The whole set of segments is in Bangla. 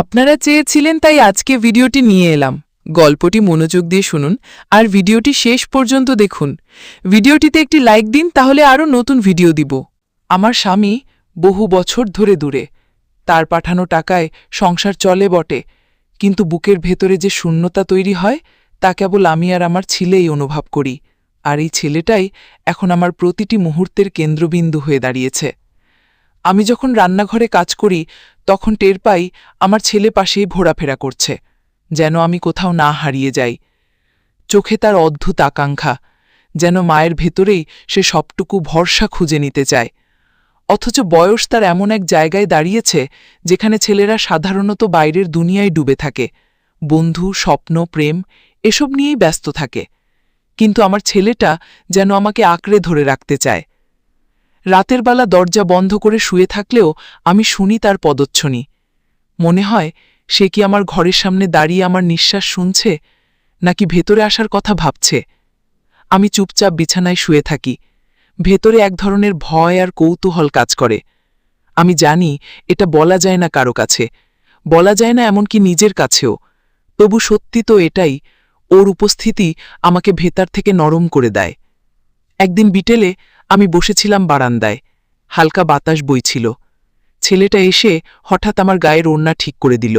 আপনারা চেয়েছিলেন তাই আজকে ভিডিওটি নিয়ে এলাম। গল্পটি মনোযোগ দিয়ে শুনুন আর ভিডিওটি শেষ পর্যন্ত দেখুন। ভিডিওটিতে একটি লাইক দিন, তাহলে আরও নতুন ভিডিও দিব। আমার স্বামী বহু বছর ধরে দূরে। তার পাঠানো টাকায় সংসার চলে বটে, কিন্তু বুকের ভেতরে যে শূন্যতা তৈরি হয়, তা কেবল আমি আর আমার ছেলেই অনুভব করি। আর এই ছেলেটাই এখন আমার প্রতিটি মুহূর্তের কেন্দ্রবিন্দু হয়ে দাঁড়িয়েছে। আমি যখন রান্নাঘরে কাজ করি, তখন টের পাই আমার ছেলে পাশেই ঘোরাফেরা করছে, যেন আমি কোথাও না হারিয়ে যাই। চোখে তার অদ্ভুত আকাঙ্ক্ষা, যেন মায়ের ভেতরেই সে সবটুকু ভরসা খুঁজে নিতে চায়। অথচ বয়স তার এমন এক জায়গায় দাঁড়িয়েছে, যেখানে ছেলেরা সাধারণত বাইরের দুনিয়ায় ডুবে থাকে। বন্ধু, স্বপ্ন, প্রেম, এসব নিয়েই ব্যস্ত থাকে। কিন্তু আমার ছেলেটা যেন আমাকে আঁকড়ে ধরে রাখতে চায়। রাতের বেলা দরজা বন্ধ করে শুয়ে থাকলেও আমি শুনি তার পদচ্ছনি। মনে হয়, সে কি আমার ঘরের সামনে দাঁড়িয়ে আমার নিঃশ্বাস শুনছে, নাকি ভেতরে আসার কথা ভাবছে? আমি চুপচাপ বিছানায় শুয়ে থাকি। ভেতরে এক ধরনের ভয় আর কৌতূহল কাজ করে। আমি জানি, এটা বলা যায় না কারও কাছে। বলা যায় না এমনকি নিজের কাছেও। তবু সত্যি তো এটাই, ওর উপস্থিতি আমাকে ভেতার থেকে নরম করে দেয়। একদিন বিটেলে আমি বসেছিলাম বারান্দায়। হালকা বাতাস বইছিল। ছেলেটা এসে হঠাৎ আমার গায়ের ওড়না ঠিক করে দিল।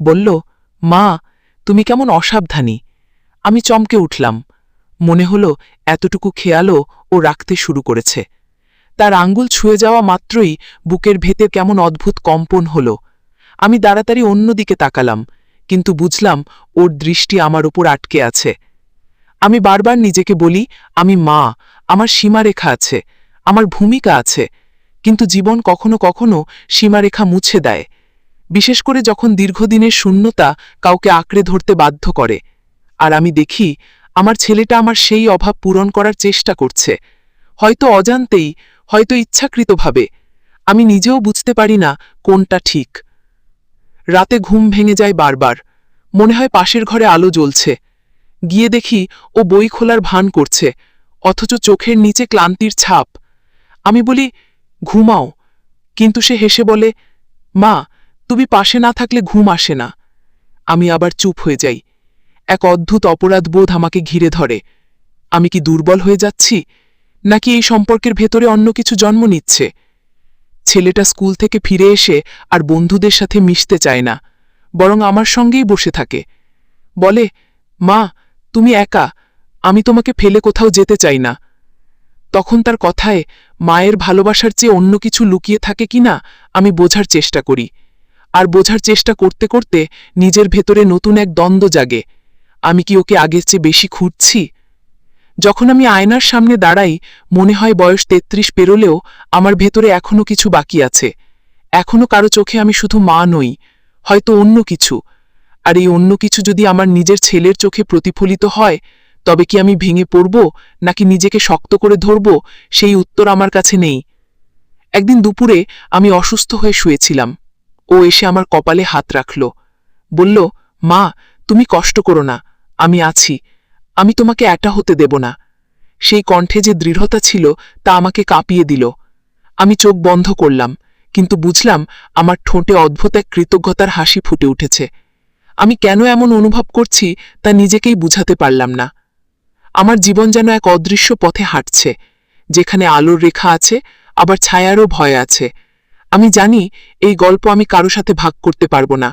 বলল, মা, তুমি কেমন অসাবধানী। আমি চমকে উঠলাম। মনে হলো এতটুকু খেয়ালও ও রাখতে শুরু করেছে। তার আঙ্গুল ছুঁয়ে যাওয়া মাত্রই বুকের ভেতর কেমন অদ্ভুত কম্পন হল। আমি তাড়াতাড়ি অন্যদিকে তাকালাম, কিন্তু বুঝলাম ওর দৃষ্টি আমার উপর আটকে আছে। আমি বারবার নিজেকে বলি, আমি মা আমার সীমারেখা আছে, আমার ভূমিকা আছে, কিন্তু জীবন কখনো কখনো সীমারেখা মুছে দেয়। বিশেষ করে যখন দীর্ঘদিনের শূন্যতা কাউকে আঁকড়ে ধরতে বাধ্য করে, আর আমি দেখি আমার ছেলেটা আমার সেই অভাব পূরণ করার চেষ্টা করছে। হয়তো অজান্তেই, হয়তো ইচ্ছাকৃতভাবে, আমি নিজেও বুঝতে পারি না কোনটা ঠিক। রাতে ঘুম ভেঙে যায় বারবার, মনে হয় পাশের ঘরে আলো জ্বলছে। গিয়ে দেখি ও বই খোলার ভান করছে অথচ চোখের নিচে ক্লান্তির ছাপ। আমি বলি, ঘুমাও। কিন্তু সে হেসে বলে, মা, তুমি পাশে না থাকলে ঘুম আসে না। আমি আবার চুপ হয়ে যাই। এক অদ্ভুত অপরাধ বোধ আমাকে ঘিরে ধরে। আমি কি দুর্বল হয়ে যাচ্ছি? নাকি এই সম্পর্কের ভেতরে অন্য কিছু জন্ম নিচ্ছে? ছেলেটা স্কুল থেকে ফিরে এসে আর বন্ধুদের সাথে মিশতে চায় না, বরং আমার সঙ্গেই বসে থাকে। বলে, মা, তুমি একা আমি তোমাকে ফেলে কোথাও যেতে চাই না। তখন তার কথায় মায়ের ভালোবাসার চেয়ে অন্য কিছু লুকিয়ে থাকে কিনা আমি বোঝার চেষ্টা করি। আর বোঝার চেষ্টা করতে করতে নিজের ভেতরে নতুন এক দ্বন্দ্ব জাগে। আমি কি ওকে আগের চেয়ে বেশি খুঁজছি? যখন আমি আয়নার সামনে দাঁড়াই, মনে হয় বয়স তেত্রিশ পেরোলেও আমার ভেতরে এখনও কিছু বাকি আছে। এখনও কারও চোখে আমি শুধু মা নই, হয়তো অন্য কিছু। আর এই অন্য কিছু যদি আমার নিজের ছেলের চোখে প্রতিফলিত হয় তবে কি আমি ভেঙে পড়ব, নাকি নিজেকে শক্ত করে ধরব? সেই উত্তর আমার কাছে নেই। একদিন দুপুরে আমি অসুস্থ হয়ে শুয়েছিলাম। ও এসে আমার কপালে হাত রাখল। বলল, মা, তুমি কষ্ট করো না, আমি আছি। আমি তোমাকে একা হতে দেব না। সেই কণ্ঠে যে দৃঢ়তা ছিল, তা আমাকে কাঁপিয়ে দিল। আমি চোখ বন্ধ করলাম, কিন্তু বুঝলাম আমার ঠোঁটে অদ্ভুত এক কৃতজ্ঞতার হাসি ফুটে উঠেছে। আমি কেন এমন অনুভব করছি, তা নিজেকেই বুঝাতে পারলাম না। আমার জীবন যেন এক অদৃশ্য পথে হাঁটছে, যেখানে আলোর রেখা আছে, আবার ছায়ারও ভয় আছে। আমি জানি এই গল্প আমি কারও সাথে ভাগ করতে পারব না,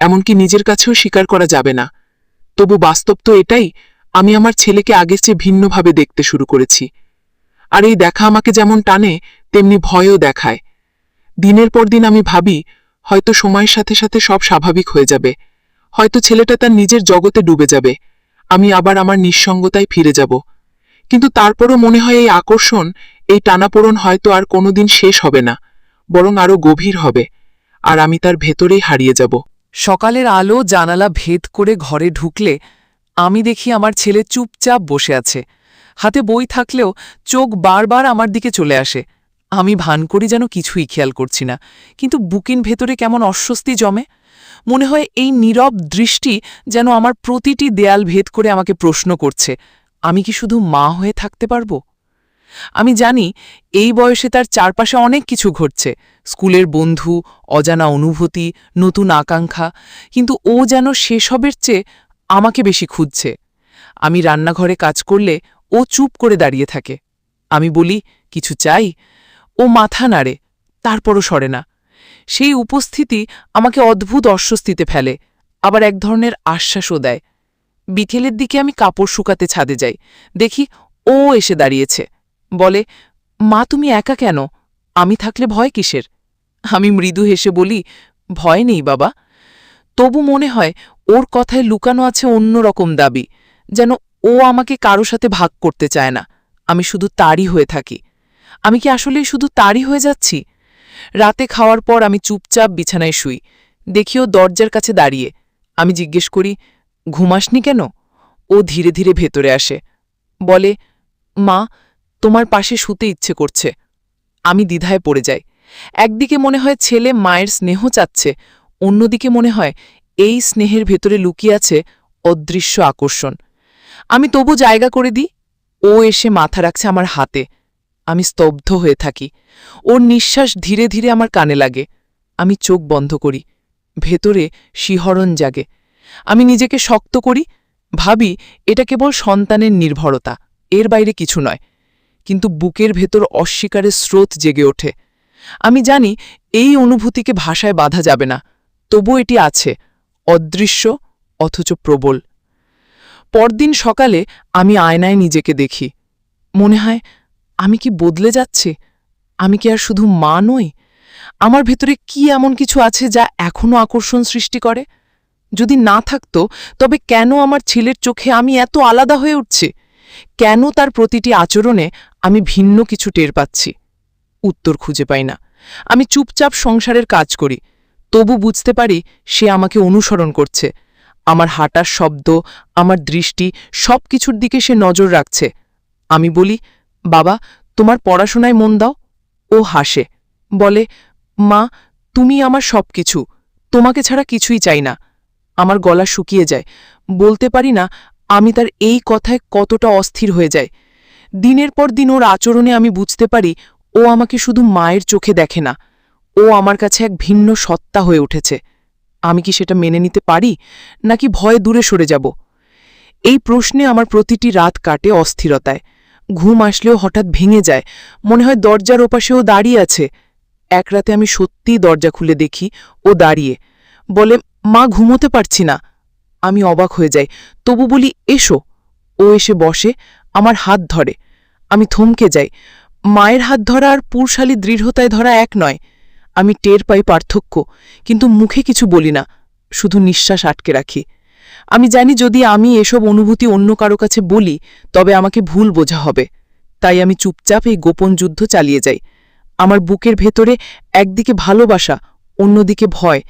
এমনকি নিজের কাছেও স্বীকার করা যাবে না। তবু বাস্তব তো এটাই, আমি আমার ছেলেকে আগের চেয়ে ভিন্নভাবে দেখতে শুরু করেছি। আর এই দেখা আমাকে যেমন টানে, তেমনি ভয়ও দেখায়। দিনের পর দিন আমি ভাবি, হয়তো সময়ের সাথে সাথে সব স্বাভাবিক হয়ে যাবে। হয়তো ছেলেটা তার নিজের জগতে ডুবে যাবে। আমি আবার আমার নিঃসঙ্গতায় ফিরে যাব। কিন্তু তারপরও মনে হয় এই আকর্ষণ, এই টানাপোড়ন হয়তো আর কোনোদিন শেষ হবে না, বরং আরও গভীর হবে, আর আমি তার ভেতরেই হারিয়ে যাব। সকালের আলো জানালা ভেদ করে ঘরে ঢুকলে আমি দেখি আমার ছেলে চুপচাপ বসে আছে। হাতে বই থাকলেও চোখ বারবার আমার দিকে চলে আসে। আমি ভান করি যেন কিছুই খেয়াল করছি না, কিন্তু বুকিন ভেতরে কেমন অস্বস্তি জমে। মনে হয় এই নীরব দৃষ্টি যেন আমার প্রতিটি দেয়াল ভেদ করে আমাকে প্রশ্ন করছে, আমি কি শুধু মা হয়ে থাকতে পারব? আমি জানি এই বয়সে তার চারপাশে অনেক কিছু ঘটছে, স্কুলের বন্ধু, অজানা অনুভূতি, নতুন আকাঙ্ক্ষা, কিন্তু ও যেন সেসবের চেয়ে আমাকে বেশি খুঁজছে। আমি রান্নাঘরে কাজ করলে ও চুপ করে দাঁড়িয়ে থাকে। আমি বলি, কিছু চাই? ও মাথা নাড়ে, তারপরও সরে না। সেই উপস্থিতি আমাকে অদ্ভুত অস্বস্তিতে ফেলে, আবার এক ধরনের আশ্বাসও দেয়। বিকেলের দিকে আমি কাপড় শুকাতে ছাদে যাই, দেখি ও এসে দাঁড়িয়েছে। বলে, মা, তুমি একা কেন? আমি থাকলে ভয় কিসের? আমি মৃদু হেসে বলি, ভয় নেই বাবা। তবু মনে হয় ওর কথায় লুকানো আছে অন্য রকম দাবি, যেন ও আমাকে কারও সাথে ভাগ করতে চায় না। আমি শুধু তারই হয়ে থাকি। আমি কি আসলেই শুধু তারই হয়ে যাচ্ছি? রাতে খাওয়ার পর আমি চুপচাপ বিছানায় শুই। দেখিও দরজার কাছে দাঁড়িয়ে। আমি জিজ্ঞেস করি, ঘুমাসনি কেন? ও ধীরে ধীরে ভেতরে আসে। বলে, মা, তোমার পাশে শুতে ইচ্ছে করছে। আমি দ্বিধায় পড়ে যাই। একদিকে মনে হয় ছেলে মায়ের স্নেহ চাচ্ছে, অন্যদিকে মনে হয় এই স্নেহের ভেতরে লুকিয়ে আছে অদৃশ্য আকর্ষণ। আমি তবু জায়গা করে দিই। ও এসে মাথা রাখছে আমার হাতে। আমি স্তব্ধ হয়ে থাকি। ওর নিঃশ্বাস ধীরে ধীরে আমার কানে লাগে। আমি চোখ বন্ধ করি। ভেতরে শিহরণ জাগে। আমি নিজেকে শক্ত করি। ভাবি, এটা কেবল সন্তানের নির্ভরতা। এর বাইরে কিছু নয়। কিন্তু বুকের ভেতর অস্বীকারের স্রোত জেগে ওঠে। আমি জানি, এই অনুভূতিকে ভাষায় বাধা যাবে না। তবু এটি আছে, অদৃশ্য অথচ প্রবল। পরদিন সকালে আমি আয়নায় নিজেকে দেখি। মনে হয় আমি কি বদলে যাচ্ছে? আমি কি আর শুধু মা নই? আমার ভেতরে কি এমন কিছু আছে যা এখনও আকর্ষণ সৃষ্টি করে? যদি না থাকতো, তবে কেন আমার ছেলের চোখে আমি এত আলাদা হয়ে উঠছি? কেন তার প্রতিটি আচরণে আমি ভিন্ন কিছু টের পাচ্ছি? উত্তর খুঁজে পাই না। আমি চুপচাপ সংসারের কাজ করি। তবু বুঝতে পারি সে আমাকে অনুসরণ করছে। আমার হাঁটার শব্দ, আমার দৃষ্টি সব কিছুর দিকে সে নজর রাখছে। আমি বলি বাবা, তোমার পড়াশোনায় মন দাও। ও হাসে, বলে, মা, তুমি আমার সব কিছু তোমাকে ছাড়া কিছুই চাই না। আমার গলা শুকিয়ে যায়। বলতে পারি না, আমি তার এই কথায় কতটা অস্থির হয়ে যায় দিনের পর দিন ওর আচরণে আমি বুঝতে পারি, ও আমাকে শুধু মায়ের চোখে দেখে না। ও আমার কাছে এক ভিন্ন সত্তা হয়ে উঠেছে। আমি কি সেটা মেনে নিতে পারি, নাকি ভয়ে দূরে সরে যাব? এই প্রশ্নে আমার প্রতিটি রাত কাটে অস্থিরতায়। ঘুম আসলেও হঠাৎ ভেঙে যায়। মনে হয় দরজার ওপাশেও দাঁড়িয়ে আছে। এক রাতে আমি সত্যিই দরজা খুলে দেখি ও দাঁড়িয়ে। বলে, মা, ঘুমোতে পারছি না। আমি অবাক হয়ে যাই। তবু বলি, এসো। ও এসে বসে আমার হাত ধরে। আমি থমকে যাই। মায়ের হাত ধরা আর পুরশালী দৃঢ়তায় ধরা এক নয়। আমি টের পাই পার্থক্য, কিন্তু মুখে কিছু বলি না। শুধু নিঃশ্বাস আটকে রাখি। আমি জানি যদি আমি এসব অনুভূতি অন্য কারও কাছে বলি, তবে আমাকে ভুল বোঝা হবে। তাই আমি চুপচাপ এই গোপন যুদ্ধ চালিয়ে যাই। আমার বুকের ভেতরে একদিকে ভালোবাসা, অন্যদিকে ভয়।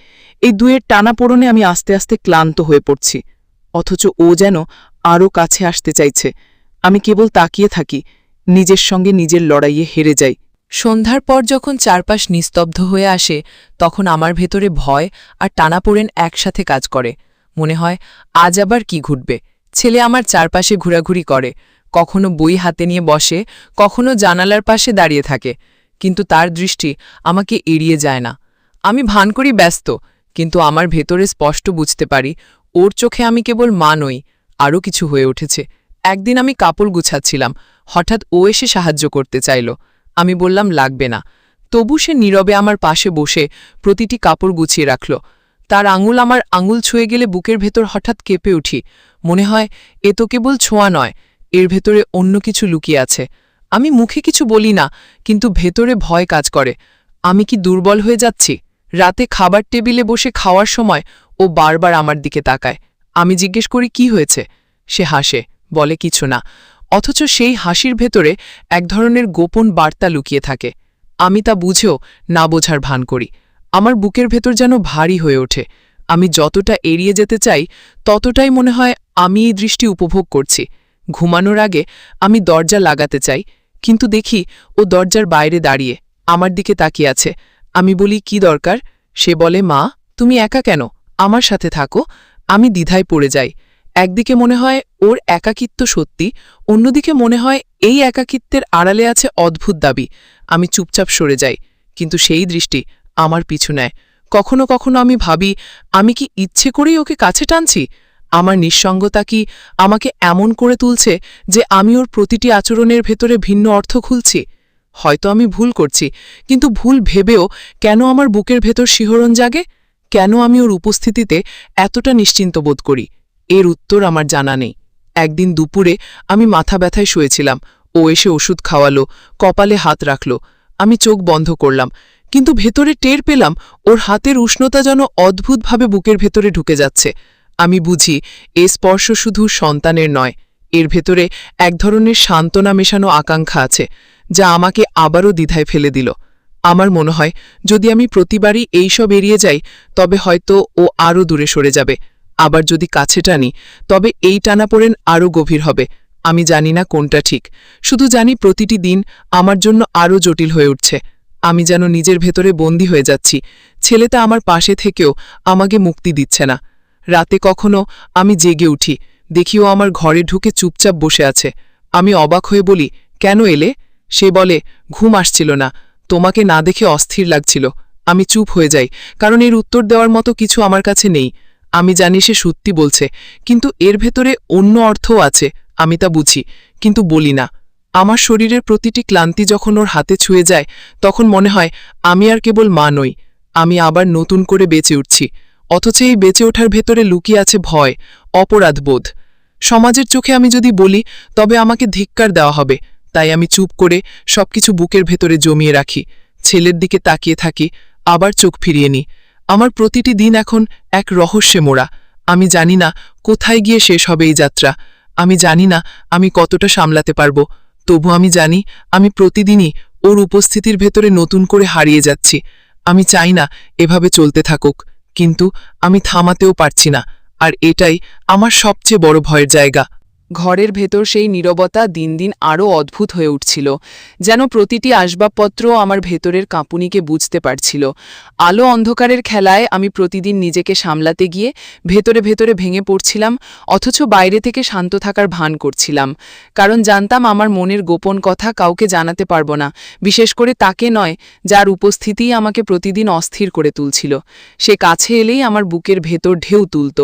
এই দুয়ের টানাপোড়নে আমি আস্তে আস্তে ক্লান্ত হয়ে পড়ছি। অথচ ও যেন আরও কাছে আসতে চাইছে। আমি কেবল তাকিয়ে থাকি, নিজের সঙ্গে নিজের লড়াইয়ে হেরে যাই। সন্ধ্যার পর যখন চারপাশ নিস্তব্ধ হয়ে আসে, তখন আমার ভেতরে ভয় আর টানাপোড়েন একসাথে কাজ করে। মনে হয়, আজ আবার কি ঘটবে? ছেলে আমার চারপাশে ঘোরাঘুরি করে, কখনো বই হাতে নিয়ে বসে, কখনো জানালার পাশে দাঁড়িয়ে থাকে। কিন্তু তার দৃষ্টি আমাকে এড়িয়ে যায় না। আমি ভান করি ব্যস্ত, কিন্তু আমার ভেতরে স্পষ্ট বুঝতে পারি, ওর চোখে আমি কেবল মা নই, আরও কিছু হয়ে উঠেছে। একদিন আমি কাপড় গুছাচ্ছিলাম, হঠাৎ ও এসে সাহায্য করতে চাইল। আমি বললাম, লাগবে না। তবু সে নীরবে আমার পাশে বসে প্রতিটি কাপড় গুছিয়ে রাখল। তার আঙুল আমার আঙুল ছুঁয়ে গেলে বুকের ভেতর হঠাৎ কেঁপে উঠি। মনে হয়, এ তো কেবল ছোঁয়া নয়, এর ভেতরে অন্য কিছু লুকিয়ে আছে। আমি মুখে কিছু বলি না, কিন্তু ভেতরে ভয় কাজ করে। আমি কি দুর্বল হয়ে যাচ্ছি? রাতে খাবার টেবিলে বসে খাওয়ার সময় ও বারবার আমার দিকে তাকায়। আমি জিজ্ঞেস করি, কি হয়েছে? সে হাসে, বলে, কিছু না। অথচ সেই হাসির ভেতরে এক ধরনের গোপন বার্তা লুকিয়ে থাকে। আমি তা বুঝেও না বোঝার ভান করি। আমার বুকের ভেতর যেন ভারী হয়ে ওঠে। আমি যতটা এড়িয়ে যেতে চাই, ততটাই মনে হয় আমি এই দৃষ্টি উপভোগ করছি। ঘুমানোর আগে আমি দরজা লাগাতে চাই, কিন্তু দেখি ও দরজার বাইরে দাঁড়িয়ে আমার দিকে তাকিয়ে আছে। আমি বলি, কি দরকার? সে বলে, মা, তুমি একা কেন? আমার সাথে থাকো, আমি দ্বিধায় পড়ে যাই। একদিকে মনে হয় ওর একাকিত্ব সত্যি, অন্যদিকে মনে হয় এই একাকিত্বের আড়ালে আছে অদ্ভুত দাবি। আমি চুপচাপ সরে যাই, কিন্তু সেই দৃষ্টি আমার পিছু নেয়। কখনো কখনো আমি ভাবি, আমি কি ইচ্ছে করেই ওকে কাছে টানছি? আমার নিঃসঙ্গতা কি আমাকে এমন করে তুলছে যে আমি ওর প্রতিটি আচরণের ভেতরে ভিন্ন অর্থ খুলছি? হয়তো আমি ভুল করছি, কিন্তু ভুল ভেবেও কেন আমার বুকের ভেতর শিহরণ জাগে? কেন আমি ওর উপস্থিতিতে এতটা নিশ্চিন্ত বোধ করি? এর উত্তর আমার জানা নেই। একদিন দুপুরে আমি মাথা ব্যথায় শুয়েছিলাম। ও এসে ওষুধ খাওয়ালো, কপালে হাত রাখল। আমি চোখ বন্ধ করলাম। কিন্তু ভেতরে টের পেলাম ওর হাতের উষ্ণতা যেন অদ্ভুতভাবে বুকের ভেতরে ঢুকে যাচ্ছে। আমি বুঝি, এ স্পর্শ শুধু সন্তানের নয়, এর ভেতরে এক ধরনের সান্ত্বনা মেশানো আকাঙ্ক্ষা আছে, যা আমাকে আবারও দ্বিধায় ফেলে দিল। আমার মনে হয়, যদি আমি প্রতিবারই এইসব এড়িয়ে যাই, তবে হয়তো ও আরও দূরে সরে যাবে। আবার যদি কাছে টানি, তবে এই টানাপোড়েন আরও গভীর হবে। আমি জানি না কোনটা ঠিক। শুধু জানি প্রতিটি দিন আমার জন্য আরও জটিল হয়ে উঠছে। আমি যেন নিজের ভেতরে বন্দী হয়ে যাচ্ছি। ছেলেটা আমার পাশে থেকেও আমাকে মুক্তি দিচ্ছে না। রাতে কখনো আমি জেগে উঠি। দেখিও আমার ঘরে ঢুকে চুপচাপ বসে আছে। আমি অবাক হয়ে বলি, কেন এলে? সে বলে, ঘুম আসছিল না। তোমাকে না দেখে অস্থির লাগছিল। আমি চুপ হয়ে যাই, কারণ এর উত্তর দেওয়ার মতো কিছু আমার কাছে নেই। আমি জানি সে সত্যি বলছে, কিন্তু এর ভেতরে অন্য অর্থও আছে, আমি তা বুঝি, কিন্তু বলি না। আমার শরীরের প্রতিটি ক্লান্তি যখন ওর হাতে ছুঁয়ে যায়, তখন মনে হয়, আমি আর কেবল মা নই, আমি আবার নতুন করে বেঁচে উঠছি। অথচ এই বেঁচে ওঠার ভেতরে লুকিয়ে আছে ভয়, অপরাধবোধ। সমাজের চোখে আমি যদি বলি, তবে আমাকে ধিক্কার দেওয়া হবে। তাই আমি চুপ করে সবকিছু বুকের ভেতরে জমিয়ে রাখি, ছেলের দিকে তাকিয়ে থাকি, আবার চোখ ফিরিয়ে নিই। আমার প্রতিটি দিন এখন এক রহস্যে মোড়া। আমি জানি না কোথায় গিয়ে শেষ হবে এই যাত্রা। আমি জানি না আমি কতটা সামলাতে পারব। তবু আমি জানি, আমি প্রতিদিনই ওর উপস্থিতির ভেতরে নতুন করে হারিয়ে যাচ্ছি। আমি চাই না এভাবে চলতে থাকুক, কিন্তু আমি থামাতেও পারছি না, আর এটাই আমার সবচেয়ে বড় ভয়ের জায়গা। ঘরের ভেতর সেই নীরবতা দিন দিন আরও অদ্ভুত হয়ে উঠছিল, যেন প্রতিটি আসবাবপত্র আমার ভেতরের কাঁপুনিকে বুঝতে পারছিল। আলো অন্ধকারের খেলায় আমি প্রতিদিন নিজেকে সামলাতে গিয়ে ভেতরে ভেতরে ভেঙে পড়ছিলাম, অথচ বাইরে থেকে শান্ত থাকার ভান করছিলাম। কারণ জানতাম আমার মনের গোপন কথা কাউকে জানাতে পারব না, বিশেষ করে তাকে নয়, যার উপস্থিতিই আমাকে প্রতিদিন অস্থির করে তুলছিল। সে কাছে এলেই আমার বুকের ভেতর ঢেউ তুলত।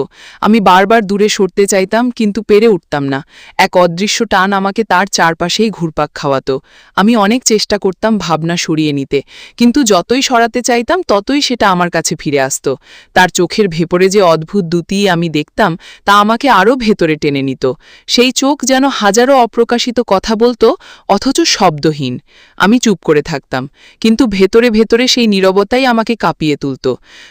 আমি বারবার দূরে সরতে চাইতাম, কিন্তু পেরে উঠতাম না। এক অদৃশ্য টান আমাকে তার চারপাশেই ঘুরপাক খাওয়াতো। আমি অনেক চেষ্টা করতাম ভাবনা সরিয়ে নিতে, কিন্তু যতই সরাতে চাইতাম ততই সেটা আমার কাছে ফিরে আসত। তার চোখের ভেপরে যে অদ্ভুত দুতি আমি দেখতাম তা আমাকে আরও ভেতরে টেনে নিত। সেই চোখ যেন হাজারো অপ্রকাশিত কথা বলতো, অথচ শব্দহীন। আমি চুপ করে থাকতাম, কিন্তু ভেতরে ভেতরে সেই নীরবতাই আমাকে কাঁপিয়ে তুলত।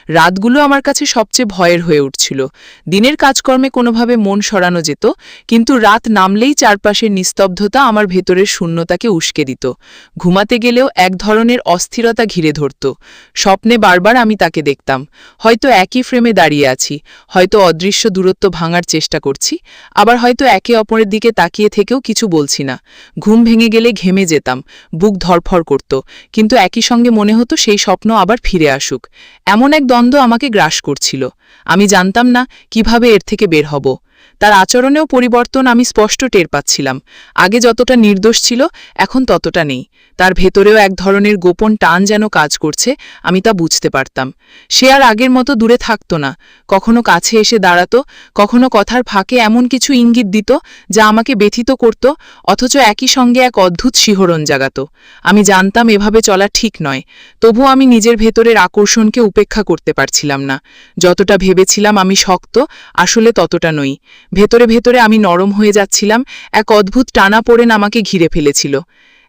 রাতগুলো আমার কাছে সবচেয়ে ভয়ের হয়ে উঠছিল। দিনের কাজকর্মে কোনোভাবে মন সরানো যেত, কিন্তু রাত নামলেই চারপাশের নিস্তব্ধতা আমার ভেতরের শূন্যতাকে উস্কে দিত। ঘুমাতে গেলেও এক ধরনের অস্থিরতা ঘিরে ধরত। স্বপ্নে বারবার আমি তাকে দেখতাম। হয়তো একই ফ্রেমে দাঁড়িয়ে আছি, হয়তো অদৃশ্য দূরত্ব ভাঙার চেষ্টা করছি, আবার হয়তো একে অপরের দিকে তাকিয়ে থেকেও কিছু বলছি না। ঘুম ভেঙে গেলে ঘেমে যেতাম, বুক ধরফর করত, কিন্তু একই সঙ্গে মনে হতো সেই স্বপ্ন আবার ফিরে আসুক। এমন এক দ্বন্দ্ব আমাকে গ্রাস করছিল। আমি জানতাম না কীভাবে এর থেকে বের হব। তার আচরণেও পরিবর্তন আমি স্পষ্ট টের পাচ্ছিলাম। আগে যতটা নির্দোষ ছিল এখন ততটা নেই। তার ভেতরেও এক ধরনের গোপন টান যেন কাজ করছে, আমি তা বুঝতে পারতাম। সে আর আগের মতো দূরে থাকতো না। কখনো কাছে এসে দাঁড়াতো, কখনো কথার ফাঁকে এমন কিছু ইঙ্গিত দিত, যা আমাকে ব্যথিত করত, অথচ একই সঙ্গে এক অদ্ভুত শিহরণ জাগাত। আমি জানতাম এভাবে চলা ঠিক নয় তবু আমি নিজের ভেতরের আকর্ষণকে উপেক্ষা করতে পারছিলাম না। যতটা ভেবেছিলাম আমি শক্ত, আসলে ততটা নই। ভেতরে ভেতরে আমি নরম হয়ে যাচ্ছিলাম, এক অদ্ভুত টানা পড়েন আমাকে ঘিরে ফেলেছিল।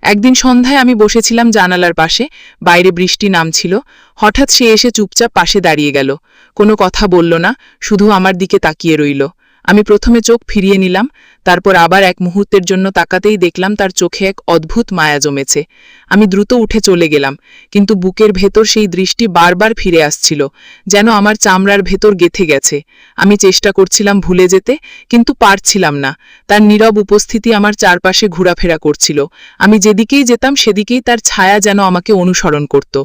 একদিন সন্ধ্যায় আমি বসেছিলাম জানালার পাশে, বাইরে বৃষ্টি নামছিল, হঠাৎ সে এসে চুপচাপ পাশে দাঁড়িয়ে গেল। কোনো কথা বলল না, শুধু আমার দিকে তাকিয়ে রইল। আমি প্রথমে চোখ ফিরিয়ে নিলাম, তারপর আবার এক মুহূর্তের জন্য তাকাতেই দেখলাম তার চোখে এক অদ্ভুত মায়া জমেছে। আমি দ্রুত উঠে চলে গেলাম, কিন্তু বুকের ভেতর সেই দৃষ্টি বারবার ফিরে আসছিল, যেন আমার চামড়ার ভেতর গেথে গেছে। আমি চেষ্টা করছিলাম ভুলে যেতে, কিন্তু পারছিলাম না। তার নীরব উপস্থিতি আমার চারপাশে ঘোরাফেরা করছিল। আমি যেদিকেই যেতাম, সেদিকেই তার ছায়া যেন আমাকে অনুসরণ করত।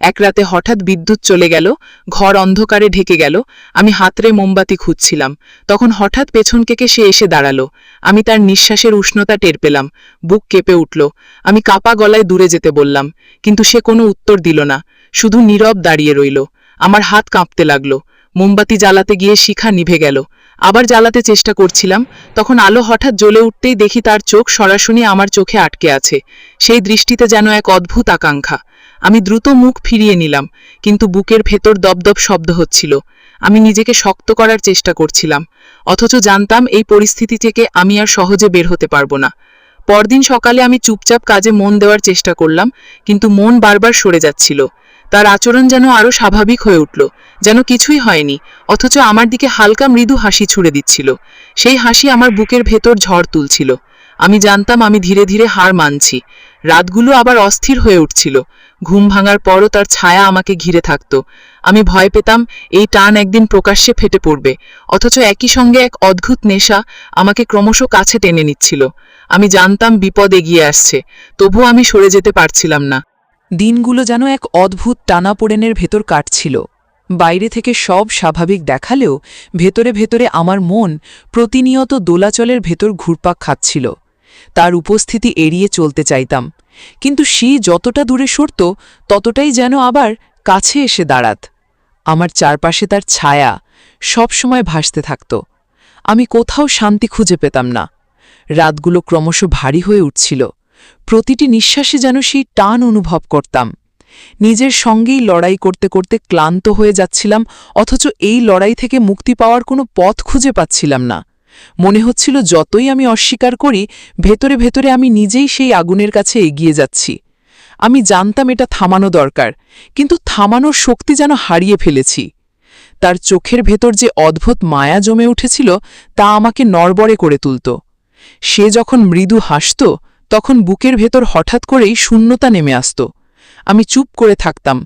এক রাতে হঠাৎ বিদ্যুৎ চলে গেল, ঘর অন্ধকারে ঢেকে গেল, আমি হাতরে মোমবাতি খুঁজছিলাম। তখন হঠাৎ পেছন কেকে সে এসে দাঁড়াল। আমি তার নিঃশ্বাসের উষ্ণতা টের পেলাম। বুক কেঁপে উঠল। আমি কাপা গলায় দূরে যেতে বললাম, কিন্তু সে কোনো উত্তর দিল না। শুধু নীরব দাঁড়িয়ে রইল। আমার হাত কাঁপতে লাগল। মোমবাতি জ্বালাতে গিয়ে শিখা নিভে গেল। আবার জ্বালাতে চেষ্টা করছিলাম, তখন আলো হঠাৎ জ্বলে উঠতেই দেখি তার চোখ সরাসরি আমার চোখে আটকে আছে। সেই দৃষ্টিতে যেন এক অদ্ভুত আকাঙ্ক্ষা। আমি দ্রুত মুখ ফিরিয়ে নিলাম, কিন্তু বুকের ভেতর দপদপ শব্দ হচ্ছিল। আমি নিজেকে শক্ত করার চেষ্টা করছিলাম, অথচ জানতাম এই পরিস্থিতি থেকে আমি আর সহজে বের হতে পারব না। পরদিন সকালে আমি চুপচাপ কাজে মন দেওয়ার চেষ্টা করলাম, কিন্তু মন বারবার সরে যাচ্ছিল। তার আচরণ যেন আরও স্বাভাবিক হয়ে উঠল, যেন কিছুই হয়নি, অথচ আমার দিকে হালকা মৃদু হাসি ছুড়ে দিচ্ছিল। সেই হাসি আমার বুকের ভেতর ঝড় তুলছিল। আমি জানতাম আমি ধীরে ধীরে হার মানছি। রাতগুলো আবার অস্থির হয়ে উঠছিল। ঘুম ভাঙার পরও তার ছায়া আমাকে ঘিরে থাকত। আমি ভয় পেতাম, এই টান একদিন প্রকাশ্যে ফেটে পড়বে। অথচ একই সঙ্গে এক অদ্ভুত নেশা আমাকে ক্রমশ কাছে টেনে নিচ্ছিল। আমি জানতাম বিপদ এগিয়ে আসছে, তবুও আমি সরে যেতে পারছিলাম না। দিনগুলো যেন এক অদ্ভুত টানাপোড়েনের ভেতর কাটছিল। বাইরে থেকে সব স্বাভাবিক দেখালেও ভেতরে ভেতরে আমার মন প্রতিনিয়ত দোলাচলের ভেতর ঘুরপাক খাচ্ছিল। তার উপস্থিতি এড়িয়ে চলতে চাইতাম। কিন্তু সে যতটা দূরে সরত, ততটাই যেন আবার কাছে এসে দাঁড়াত। আমার চারপাশে তার ছায়া সবসময় ভাসতে থাকত। আমি কোথাও শান্তি খুঁজে পেতাম না। রাতগুলো ক্রমশ ভারী হয়ে উঠছিল। প্রতিটি নিঃশ্বাসে যেন সেই টান অনুভব করতাম। নিজের সঙ্গেই লড়াই করতে করতে ক্লান্ত হয়ে যাচ্ছিলাম, অথচ এই লড়াই থেকে মুক্তি পাওয়ার কোনো পথ খুঁজে পাচ্ছিলাম না। মনে হচ্ছিল যতই আমি অস্বীকার করি, ভেতরে ভেতরে আমি নিজেই সেই আগুনের কাছে এগিয়ে যাচ্ছি। আমি জানতাম এটা থামানো দরকার, কিন্তু থামানোর শক্তি যেন হারিয়ে ফেলেছি। তার চোখের ভেতর যে অদ্ভুত মায়া জমে উঠেছিল, তা আমাকে নড়বড়ে করে তুলত। সে যখন মৃদু হাসত, তখন বুকের ভেতর হঠাৎ করেই শূন্যতা নেমে আসত। আমি চুপ করে থাকতাম,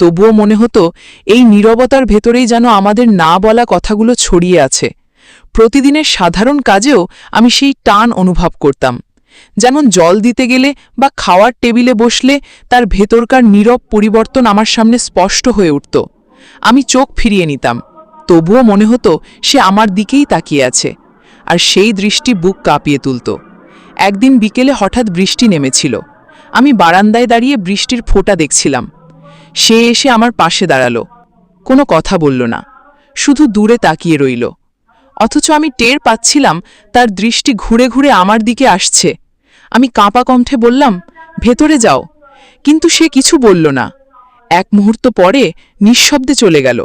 তবুও মনে হতো, এই নীরবতার ভেতরেই যেন আমাদের না বলা কথাগুলো ছড়িয়ে আছে। প্রতিদিনের সাধারণ কাজেও আমি সেই টান অনুভব করতাম। যেমন জল দিতে গেলে বা খাওয়ার টেবিলে বসলে তার ভেতরকার নীরব পরিবর্তন আমার সামনে স্পষ্ট হয়ে উঠত। আমি চোখ ফিরিয়ে নিতাম। তবুও মনে হতো সে আমার দিকেই তাকিয়ে আছে। আর সেই দৃষ্টি বুক কাঁপিয়ে তুলত। একদিন বিকেলে হঠাৎ বৃষ্টি নেমেছিল। আমি বারান্দায় দাঁড়িয়ে বৃষ্টির ফোঁটা দেখছিলাম। সে এসে আমার পাশে দাঁড়াল। কোনো কথা বলল না। শুধু দূরে তাকিয়ে রইল। অথচ আমি টের পাচ্ছিলাম তার দৃষ্টি ঘুরে ঘুরে আমার দিকে আসছে। আমি কাঁপা কণ্ঠে বললাম, ভেতরে যাও। কিন্তু সে কিছু বলল না। এক মুহূর্ত পরে নিঃশব্দে চলে গেল।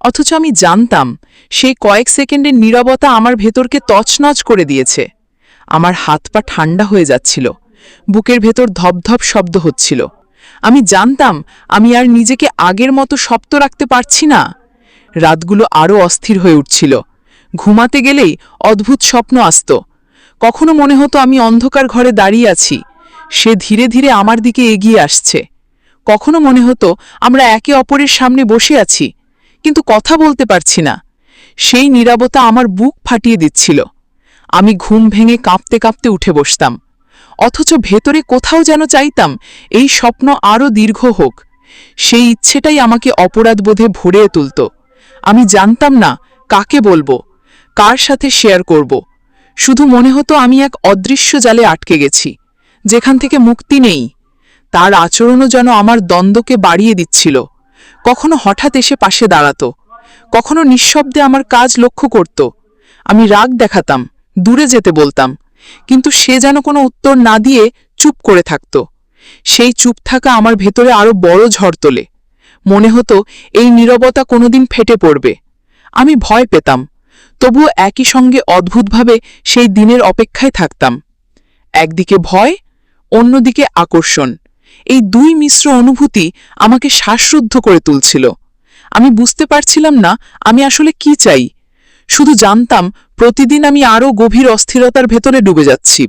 অথচ আমি জানতাম সেই কয়েক সেকেন্ডের নীরবতা আমার ভেতরকে তছনছ করে দিয়েছে। আমার হাত পা ঠান্ডা হয়ে যাচ্ছিল। বুকের ভেতর ধপধপ শব্দ হচ্ছিল। আমি জানতাম, আমি আর নিজেকে আগের মতো শক্ত রাখতে পারছি না। রাতগুলো আরও অস্থির হয়ে উঠছিল। ঘুমাতে গেলেই অদ্ভুত স্বপ্ন আসত। কখনো মনে হতো আমি অন্ধকার ঘরে দাঁড়িয়ে আছি। সে ধীরে ধীরে আমার দিকে এগিয়ে আসছে। কখনো মনে হতো আমরা একে অপরের সামনে বসে আছি, কিন্তু কথা বলতে পারছি না। সেই নীরবতা আমার বুক ফাটিয়ে দিচ্ছিল। আমি ঘুম ভেঙে কাঁপতে কাঁপতে উঠে বসতাম। অথচ ভেতরে কোথাও যেন চাইতাম, এই স্বপ্ন আরও দীর্ঘ হোক। সেই ইচ্ছেটাই আমাকে অপরাধবোধে ভরে তুলত। আমি জানতাম না কাকে বলব। কার সাথে শেয়ার করব? শুধু মনে হতো আমি এক অদৃশ্য জালে আটকে গেছি, যেখান থেকে মুক্তি নেই। তার আচরণও যেন আমার দ্বন্দ্বকে বাড়িয়ে দিচ্ছিল। কখনো হঠাৎ এসে পাশে দাঁড়াতো, কখনো নিঃশব্দে আমার কাজ লক্ষ্য করত। আমি রাগ দেখাতাম, দূরে যেতে বলতাম, কিন্তু সে যেন কোনো উত্তর না দিয়ে চুপ করে থাকত। সেই চুপ থাকা আমার ভেতরে আরও বড় ঝড় তোলে। মনে হতো এই নীরবতা কোনোদিন ফেটে পড়বে। আমি ভয় পেতাম তবুও একই সঙ্গে অদ্ভুতভাবে সেই দিনের অপেক্ষায় থাকতাম। একদিকে ভয়, অন্যদিকে আকর্ষণ। এই দুই মিশ্র অনুভূতি আমাকে শ্বাসরুদ্ধ করে তুলছিল। আমি বুঝতে পারছিলাম না আমি আসলে কি চাই। শুধু জানতাম, প্রতিদিন আমি আরও গভীর অস্থিরতার ভেতরে ডুবে যাচ্ছি।